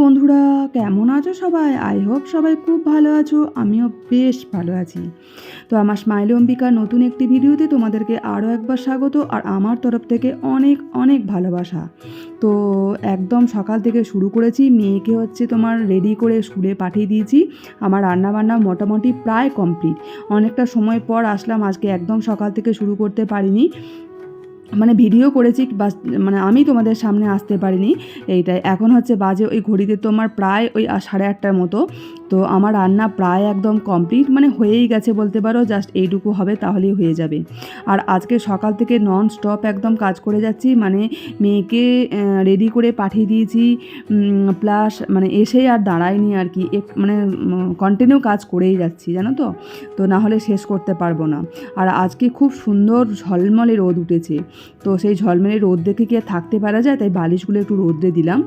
বন্ধুরা, কেমন আছো সবাই? আই হোপ সবাই খুব ভালো আছো, আমিও বেশ ভালো আছি। তো আমার স্মাইল অম্বিকার নতুন একটি ভিডিওতে তোমাদেরকে আরও একবার স্বাগত, আর আমার তরফ থেকে অনেক অনেক ভালোবাসা। তো একদম সকাল থেকে শুরু করেছি, মেয়েকে হচ্ছে তোমার রেডি করে স্কুলে পাঠিয়ে দিয়েছি। আমার রান্নাবান্না মোটামুটি প্রায় কমপ্লিট অনেকটা সময় পর আসলাম, আজকে একদম সকাল থেকে শুরু করতে পারিনি। মানে ভিডিও করেছি, বা মানে আমি তোমাদের সামনে আসতে পারিনি। এইটাই। এখন হচ্ছে বাজে ওই ঘড়িতে তোমার প্রায় ওই সাড়ে আটটার মতো। তো আমার রান্না প্রায় একদম কমপ্লিট মানে হয়েই গেছে বলতে পারো জাস্ট এইটুকু হবে তাহলেই হয়ে যাবে। আর আজকে সকাল থেকে নন স্টপ একদম কাজ করে যাচ্ছি মানে মেয়েকে রেডি করে পাঠিয়ে দিয়েছি প্লাস মানে এসেই আর দাঁড়ায়নি আর কি, এক- মানে কন্টিনিউ কাজ করেই যাচ্ছি, জানো তো? তো না হলে শেষ করতে পারব না। আর আজকে খুব সুন্দর ঝলমলে রোদ উঠেছে, তো সেই ঝলমলে রোদ দেখে কি আর থাকতে পারা যায়? তাই বালিশগুলো একটু রোদ্রে দিলাম।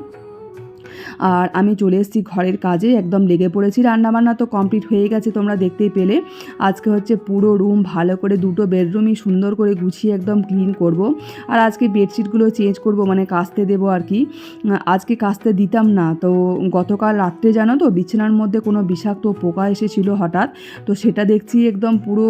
আর আমি চলে এসেছি ঘরের কাজে, একদম লেগে পড়েছি। রান্নাবান্না তো কমপ্লিট হয়ে গেছে, তোমরা দেখতেই পেলে। আজকে হচ্ছে পুরো রুম ভালো করে দুটো বেডরুমই সুন্দর করে গুছিয়ে একদম ক্লিন করব। আর আজকে বেডশিটগুলো চেঞ্জ করব মানে কাস্তে দেবো আর কি। আজকে কাস্তে দিতাম না, তো গতকাল রাত্রে জানো তো, বিছানার মধ্যে কোনো বিষাক্ত পোকা এসেছিল হঠাৎ। তো সেটা দেখছি একদম পুরো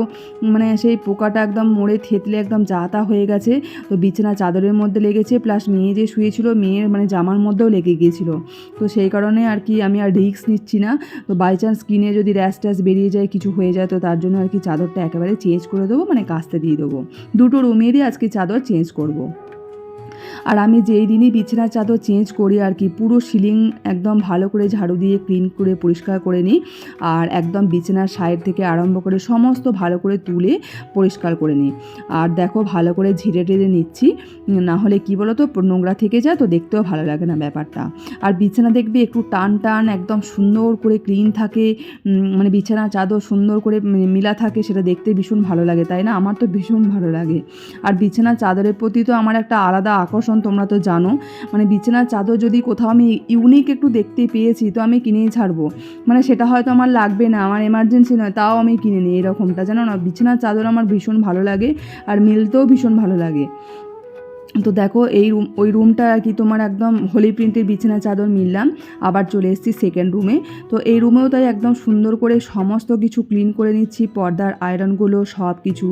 মানে সেই পোকাটা একদম মরে থেতলে একদম জাতা হয়ে গেছে। তো বিছানা চাদরের মধ্যে লেগেছে প্লাস মেয়ে যে শুয়েছিল, মেয়ের মানে জামার মধ্যেও লেগে গিয়েছিল। তো সেই কারণে আর কি আমি আর রিস্ক নিচ্ছি না তো বাই চান্স কিনে যদি র্যাশ ট্যাশ বেরিয়ে যায়, কিছু হয়ে যায়, তো তার জন্য আর কি চাদরটা একেবারে চেঞ্জ করে দেবো মানে কাস্তে দিয়ে দেবো দুটো রুমেরই আজকে চাদর চেঞ্জ করব। আর আমি যেই দিনই বিছানার চাদর চেঞ্জ করি আর কি, পুরো সিলিং একদম ভালো করে ঝাড়ু দিয়ে ক্লিন করে পরিষ্কার করে নিই আর একদম বিছানার সাইড থেকে আরম্ভ করে সমস্ত ভালো করে তুলে পরিষ্কার করে নিই। আর দেখো ভালো করে ঝিরে টেরে নিচ্ছি, না হলে কি বলো তো নোংরা থেকে যায় তো দেখতেও ভালো লাগে না ব্যাপারটা। আর বিছানা দেখবে একটু টান টান, একদম সুন্দর করে ক্লিন থাকে মানে বিছানা চাদর সুন্দর করে মি- মিলা থাকে, সেটা দেখতে ভীষণ ভালো লাগে, তাই না? আমার তো ভীষণ ভালো লাগে। আর বিছানা চাদরের প্রতি তো আমার একটা আলাদা আকর্ষণ তোমরা তো জানো। মানে বিছানার চাদর যদি কোথাও আমি ইউনিক একটু দেখতে পেয়েছি, তো আমি কিনেই ছাড়বো। মানে সেটা হয়তো আমার লাগবে না, আমার এমার্জেন্সি নয়, তাও আমি কিনে নিই এরকমটা, জানো না? বিছানার চাদর আমার ভীষণ ভালো লাগে, আর মিলতেও ভীষণ ভালো লাগে। তো দেখো, এই রুম, ওই রুমটা আর কি তোমার একদম হোলি প্রিন্টের বিছানা চাদর মিললাম। আবার চলে এসেছি সেকেন্ড রুমে তো এই রুমেও তাই একদম সুন্দর করে সমস্ত কিছু ক্লিন করে নিচ্ছি। পর্দার আয়রনগুলো সব কিছু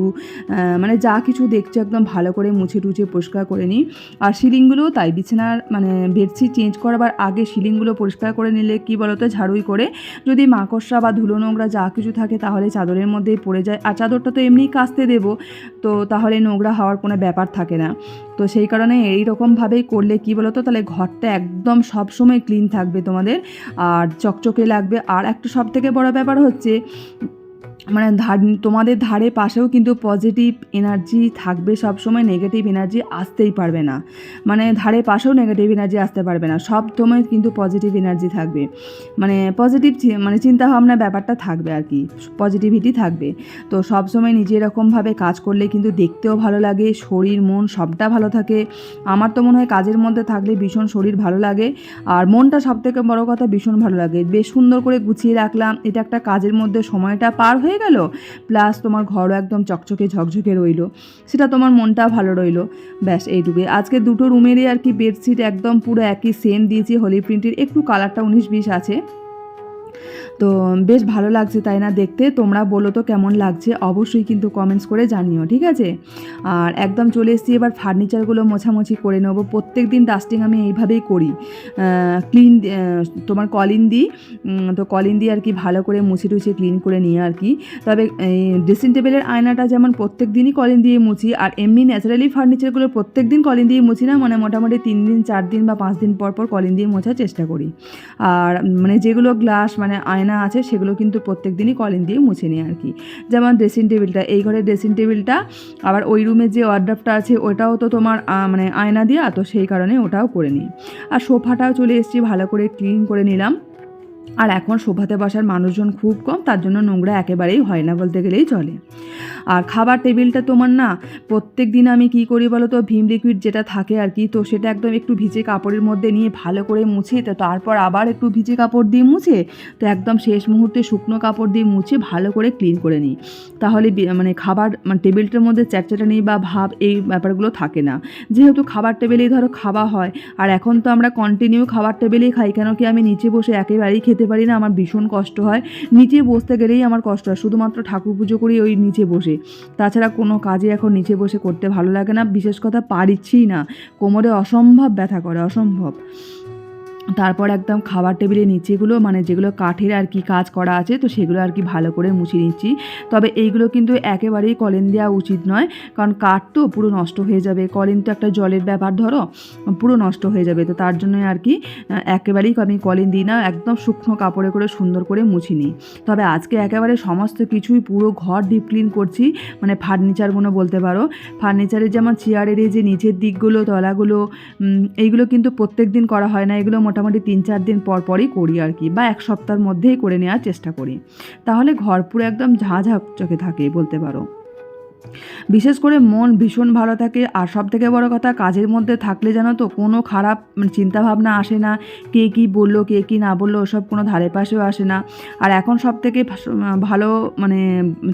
মানে যা কিছু দেখছ একদম ভালো করে মুছে টুছে পরিষ্কার করে নিই। আর সিলিংগুলোও তাই, বিছানার মানে বেডশিট চেঞ্জ করাবার আগে সিলিংগুলো পরিষ্কার করে নিলে কি বলতো, ঝাড়ুই করে। যদি মাকড়সা বা ধুলো নোংরা যা কিছু থাকে তাহলে চাদরের মধ্যেই পড়ে যায়। আর চাদরটা তো এমনিই কাচতে দেবো, তো তাহলে নোংরা হওয়ার কোনো ব্যাপার থাকে না। তো সেই কারণে এই রকমভাবেই করলে কি তো তাহলে ঘরটা একদম সবসময় ক্লিন থাকবে তোমাদের। আর চকচকে লাগবে। আর একটা সব থেকে বড় ব্যাপার হচ্ছে মানে ধার, তোমাদের ধারে পাশেও কিন্তু পজিটিভ এনার্জি থাকবে সবসময় নেগেটিভ এনার্জি আসতেই পারবে না। মানে ধারে পাশেও নেগেটিভ এনার্জি আসতে পারবে না সব সময় কিন্তু পজিটিভ এনার্জি থাকবে। মানে পজিটিভ মানে চিন্তাভাবনা ব্যাপারটা থাকবে আর কি পজিটিভিটি থাকবে। তো সব সময় নিজে এরকমভাবে কাজ করলে কিন্তু দেখতেও ভালো লাগে, শরীর, মন সবটা ভালো থাকে। আমার তো মনে হয় কাজের মধ্যে থাকলে ভীষণ শরীর ভালো লাগে, আর মনটা সব থেকে বড় কথা ভীষণ ভালো লাগে। বেশ সুন্দর করে গুছিয়ে রাখলাম, এটা একটা কাজের মধ্যে সময়টা পার হয়ে গেল? প্লাস তোমার ঘরও একদম চকচকে ঝকঝকে রইল। সেটা তোমার মনটা ভালো রইল। ব্যাস, এইটুকুই। আজকে দুটো রুমেরই আর কি বেডশিট একদম পুরো একই সেম দিয়েছি। হোলি প্রিন্টের একটু কালারটা উনিশ বিশ আছে। তো বেশ ভালো লাগছে তাই না দেখতে। তোমরা বলো তো কেমন লাগছে? অবশ্যই কিন্তু কমেন্টস করে জানিও, ঠিক আছে? আর একদম চলে এসেছি, এবার ফার্নিচারগুলো মোছামুছি করে নেব। প্রত্যেক দিন ডাস্টিং আমি এইভাবেই করি। ক্লিন তোমার কলিন দিই। তো কলিন দিয়ে আর কি ভালো করে মুছে টুছে ক্লিন করে নিয়ে আর কি। তবে এই ড্রেসিং টেবিলের আয়নাটা যেমন প্রত্যেক দিনই কলিন দিয়ে মুছি, আর এমনি ন্যাচারালি ফার্নিচারগুলো প্রত্যেক দিন কলিন দিয়ে মুছি না মানে মোটামুটি তিন দিন, চার দিন বা পাঁচ দিন পর পর কলিন দিয়ে মোছার চেষ্টা করি। আর মানে যেগুলো গ্লাস মানে আয়না আছে, সেগুলো কিন্তু প্রত্যেক দিনই কলিন দিয়ে মুছে নিই আর কি। যেমন ড্রেসিং টেবিলটা এই ঘরের ড্রেসিং টেবিলটা আবার ওই রুমে যে ওয়ার্ড্রাফটা আছে, ওটাও তো তোমার মানে আয়না দেওয়া তো সেই কারণে ওটাও করে নিই। আর সোফাটাও চলে এসেছি, ভালো করে ক্লিন করে নিলাম। আর এখন শোভাতে বসার মানুষজন খুব কম, তার জন্য নোংরা একেবারেই হয় না বলতে গেলেই চলে। আর খাবার টেবিলটা তোমার না, প্রত্যেক দিন আমি কি করি বলো তো? ভীম লিকুইড যেটা থাকে আর কি, তো সেটা একদম একটু ভিজে কাপড়ের মধ্যে নিয়ে ভালো করে মুছে, তো তারপর আবার একটু ভিজে কাপড় দিয়ে মুছে, তো একদম শেষ মুহূর্তে শুকনো কাপড় দিয়ে মুছে ভালো করে ক্লিন করে নিই। তাহলে মানে খাবার মানে টেবিলটার মধ্যে চ্যাটচ্যাটানি বা ভাব এই ব্যাপারগুলো থাকে না। যেহেতু খাবার টেবিলেই ধরো খাওয়া হয়, আর এখন তো আমরা কন্টিনিউ খাবার টেবিলেই খাই, কেন কি আমি নিচে বসে একেবারেই খেতে পারি না, আমার ভীষণ কষ্ট হয়। নিচে বসতে গেলেই আমার কষ্ট হয়, শুধুমাত্র ঠাকুর পুজো করি ওই নিচে বসে। তাছাড়া কোনো কাজে এখন নিচে বসে করতে ভালো লাগে না, বিশেষ কথা পারিচ্ছিই না। কোমরে অসম্ভব ব্যথা করে, অসম্ভব। তারপর একদম খাবার টেবিলের নিচেগুলো মানে যেগুলো কাঠের আর কি কাজ করা আছে, তো সেগুলো আর কি ভালো করে মুছে নিচ্ছি। তবে এইগুলো কিন্তু একেবারেই কলেন দেওয়া উচিত নয়, কারণ কাঠ তো পুরো নষ্ট হয়ে যাবে। কলেন তো একটা জলের ব্যাপার, ধরো, পুরো নষ্ট হয়ে যাবে। তো তার জন্য আর কি একেবারেই আমি কলিন দিই না, একদম শুকনো কাপড়ে করে, সুন্দর করে মুছি নিই। তবে আজকে একেবারে সমস্ত কিছুই পুরো ঘর ডিপ ক্লিন করছি মানে ফার্নিচারগুলো বলতে পারো। ফার্নিচারের যেমন চেয়ারের এই যে নিচের দিকগুলো, তলাগুলো এইগুলো কিন্তু প্রত্যেক দিন করা হয় না, এগুলো মোটামুটি তিন চার দিন পর পরই করি আর কি, বা এক সপ্তাহের মধ্যেই করে নেওয়ার চেষ্টা করি। তাহলে ঘর পুরো একদম ঝাঁঝাকচকে থাকে বলতে পারো। বিশেষ করে মন ভীষণ ভালো থাকে, আর সব থেকে বড় কথা কাজের মধ্যে থাকলে জানো তো কোনো খারাপ মানে চিন্তাভাবনা আসে না, কে কী বলল, কে কী না বলল, ওসব কোনো ধারে পাশেও আসে না। আর এখন সব থেকে ভালো মানে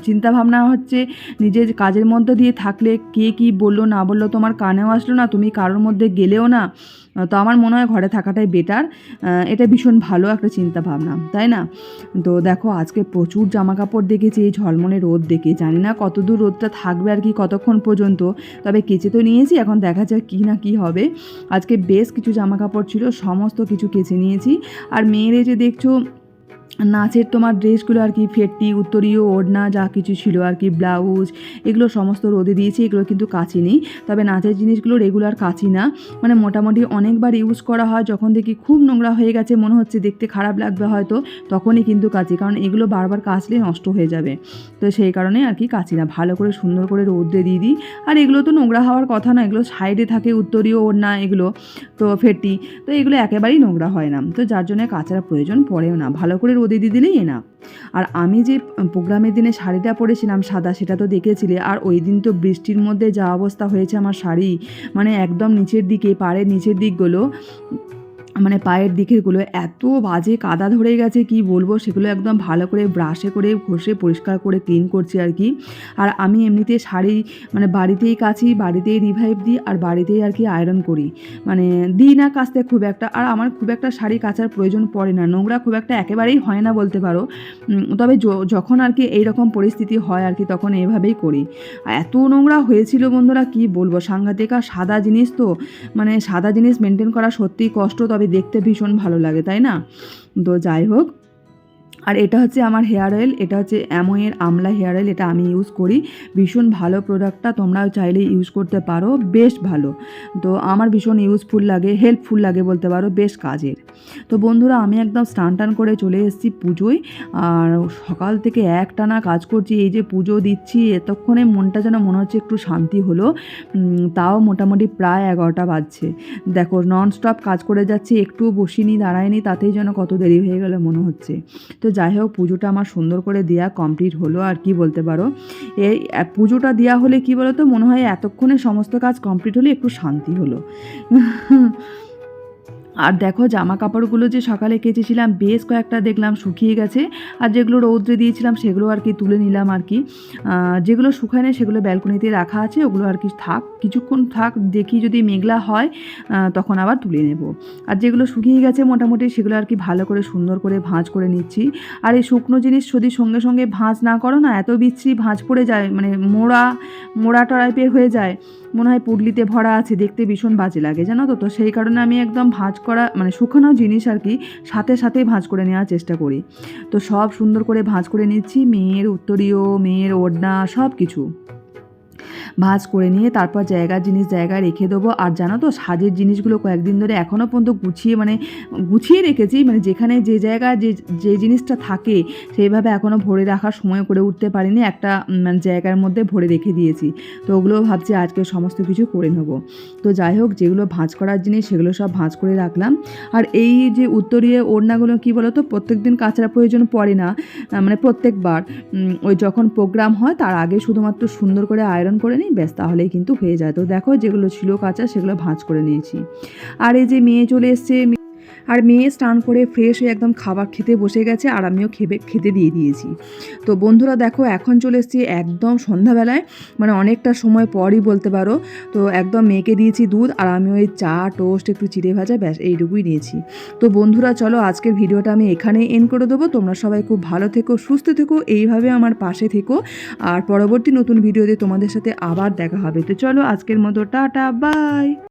চিন্তাভাবনা হচ্ছে নিজের কাজের মধ্যে দিয়ে থাকলে কে কী বলল, না বলল তোমার কানেও আসলো না, তুমি কারোর মধ্যে গেলেও না তো আমার মনে হয় ঘরে থাকাটাই বেটার এটা ভীষণ ভালো একটা চিন্তা ভাবনা তাই না? তো দেখো, আজকে প্রচুর জামা কাপড় দেখেছি, এই ঝলমনে রোদ দেখে। জানি না কতদূর রোদটা থাকবে আর কি কতক্ষণ পর্যন্ত, তবে কেচে তো নিয়েছি, এখন দেখা যাক কী না কী হবে। আজকে বেশ কিছু জামা কাপড় ছিল, সমস্ত কিছু কেচে নিয়েছি। আর মেয়ের যে দেখছ নাচের তোমার ড্রেসগুলো আর কি ফেটটি, উত্তরীয় ওড়না, যা কিছু ছিল আর কি, ব্লাউজ, এগুলো সমস্ত রোদে দিয়েছি, এগুলো কিন্তু কাচি নেই। তবে নাচের জিনিসগুলো রেগুলার কাচি না। মানে মোটামুটি অনেকবার ইউজ করা হয়, যখন দেখি খুব নোংরা হয়ে গেছে, মনে হচ্ছে দেখতে খারাপ লাগবে হয়তো, তখনই কিন্তু কাচি। কারণ এগুলো বারবার কাচলে নষ্ট হয়ে যাবে। তো সেই কারণে আর কি কাচি না। ভালো করে, সুন্দর করে রোদে দিয়ে দিই। আর এগুলো তো নোংরা হওয়ার কথা না, এগুলো সাইডে থাকে, উত্তরীয় ওড়না, এগুলো, তো ফেটি তো এগুলো একেবারেই নোংরা হয় না। তো যার জন্য কাচার প্রয়োজন পড়েও না। ভালো করে রোদে দিয়ে দিলেই না আর আমি যে প্রোগ্রামের দিনে শাড়িটা পরেছিলাম সাদা, সেটা তো দেখেছিলে। আর ওই দিন তো বৃষ্টির মধ্যে যা অবস্থা হয়েছে আমার শাড়ি মানে একদম নিচের দিকে, পাড়ের নিচের দিকগুলো মানে পায়ের দিকেরগুলো এত বাজে কাদা ধরে গেছে, কি বলব? সেগুলো একদম ভালো করে ব্রাশে করে, ঘষে, পরিষ্কার করে ক্লিন করছি আর কি। আর আমি এমনিতে শাড়ি মানে বাড়িতেই কাছি বাড়িতেই রিভাইভ দিই আর বাড়িতেই আর কি আয়রন করি। মানে দিই না কাচতে খুব একটা। আর আমার খুব একটা শাড়ি কাচার প্রয়োজন পড়ে না। নোংরা খুব একটা একেবারেই হয় না বলতে পারো। তবে যখন আর কি এইরকম পরিস্থিতি হয় আর কি, তখন এভাবেই করি। আর এত নোংরা হয়েছিল বন্ধুরা, কি বলব? সাংঘাতিক আর সাদা জিনিস তো। মানে সাদা জিনিস মেনটেন করা সত্যিই কষ্ট, তবে দেখতে ভীষণ ভালো লাগে তাই না? তো যাই হোক আর এটা হচ্ছে আমার হেয়ার অয়েল, এটা হচ্ছে অ্যামোয়ের আমলা হেয়ার অয়েল, এটা আমি ইউজ করি। ভীষণ ভালো প্রোডাক্টটা তোমরাও চাইলে ইউজ করতে পারো, বেশ ভালো। তো আমার ভীষণ ইউজফুল লাগে হেল্পফুল লাগে বলতে পারো, বেশ কাজের। তো বন্ধুরা, আমি একদম স্নান টান করে চলে এসেছি পুজোয়, আর সকাল থেকে একটানা কাজ করছি, এই যে পুজো দিচ্ছি, এতক্ষণে মনটা যেন মনে হচ্ছে একটু শান্তি হলো। তাও মোটামুটি প্রায় এগারোটা বাজছে। দেখো নন স্টপ কাজ করে যাচ্ছি, একটুও বসিনি, দাঁড়ায়নি, তাতেই যেন কত দেরি হয়ে গেল মনে হচ্ছে। তো যাই হোক, পুজোটা আমার সুন্দর করে দেওয়া কমপ্লিট হলো, আর কি বলতে পারো। এই পুজোটা দেওয়া হলে কি বলো তো মনে হয় এতক্ষণে সমস্ত কাজ কমপ্লিট হলে একটু শান্তি হলো। আর দেখো জামা কাপড়গুলো যে সকালে কেচেছিলাম, বেশ কয়েকটা দেখলাম শুকিয়ে গেছে। আর যেগুলো রৌদ্রে দিয়েছিলাম, সেগুলো আর কি তুলে নিলাম আর কি। যেগুলো শুকায় না সেগুলো ব্যালকনিতে রাখা আছে, ওগুলো আর কি থাক, কিছুক্ষণ থাক, দেখি যদি মেঘলা হয় তখন আবার তুলে নেব। আর যেগুলো শুকিয়ে গেছে মোটামুটি, সেগুলো আর কি ভালো করে, সুন্দর করে ভাঁজ করে নিচ্ছি। আর এই শুকনো জিনিস যদি সঙ্গে সঙ্গে ভাঁজ না করো না, এত বিচ্ছিরি ভাঁজ পড়ে যায় মানে মোড়া মোড়া টাইপের হয়ে যায়। মনে হয় পুডলিতে ভরা আছে, দেখতে ভীষণ বাজে লাগে, জানো তো? তো সেই কারণে আমি একদম ভাঁজ করা মানে শুকানো জিনিস আর কি সাথে সাথেই ভাঁজ করে নেওয়ার চেষ্টা করি। তো সব সুন্দর করে ভাঁজ করে নিচ্ছি, মেয়ের উত্তরীয়, মেয়ের ওড়না সব কিছু ভাজ করে নিয়ে তারপর জায়গার জিনিস জায়গায় রেখে দেবো। আর জানো তো, সাজের জিনিসগুলো কয়েকদিন ধরে এখনও পর্যন্ত গুছিয়ে মানে গুছিয়ে রেখেছি। মানে যেখানে যে জায়গায় যে যে জিনিসটা থাকে, সেইভাবে এখনও ভরে রাখার সময় করে উঠতে পারিনি। একটা মানে জায়গার মধ্যে ভরে রেখে দিয়েছি। তো ওগুলো ভাবছি আজকে সমস্ত কিছু করে নেব। তো যাই হোক, যেগুলো ভাঁজ করার জিনিস, সেগুলো সব ভাঁজ করে রাখলাম। আর এই যে উত্তরীয় ওড়নাগুলো কী বলো তো প্রত্যেক দিন কাচরা প্রয়োজন পড়ে না। মানে প্রত্যেকবার। ওই যখন প্রোগ্রাম হয়, তার আগে শুধুমাত্র সুন্দর করে আয়রন করে নিই, ব্যাস তাহলেই কিন্তু হয়ে যায়। তো দেখো যেগুলো ছিল কাঁচা সেগুলো ভাঁজ করে নিয়েছি। আর এই যে মেয়ে চলে এসছে আর মেয়ে স্নান করে ফ্রেশ হয়ে একদম খাবার খেতে বসে গেছে আর আমিও খেবে, খেতে দিয়ে দিয়েছি। তো বন্ধুরা দেখো, এখন চলে এসেছি একদম সন্ধ্যাবেলায় মানে অনেকটা সময় পরই বলতে পারো। তো একদম মেয়েকে দিয়েছি দুধ আর আমি ওই চা টোস্ট একটু চিড়ে ভাজা, ব্যাস এইটুকুই নিয়েছি। তো বন্ধুরা চলো, আজকের ভিডিওটা আমি এখানেই এন্ড করে দেবো। তোমরা সবাই খুব ভালো থেকো, সুস্থ থেকো, এইভাবে আমার পাশে থেকো। আর পরবর্তী নতুন ভিডিওতে তোমাদের সাথে আবার দেখা হবে। তো চলো, আজকের মতো টাটা বাই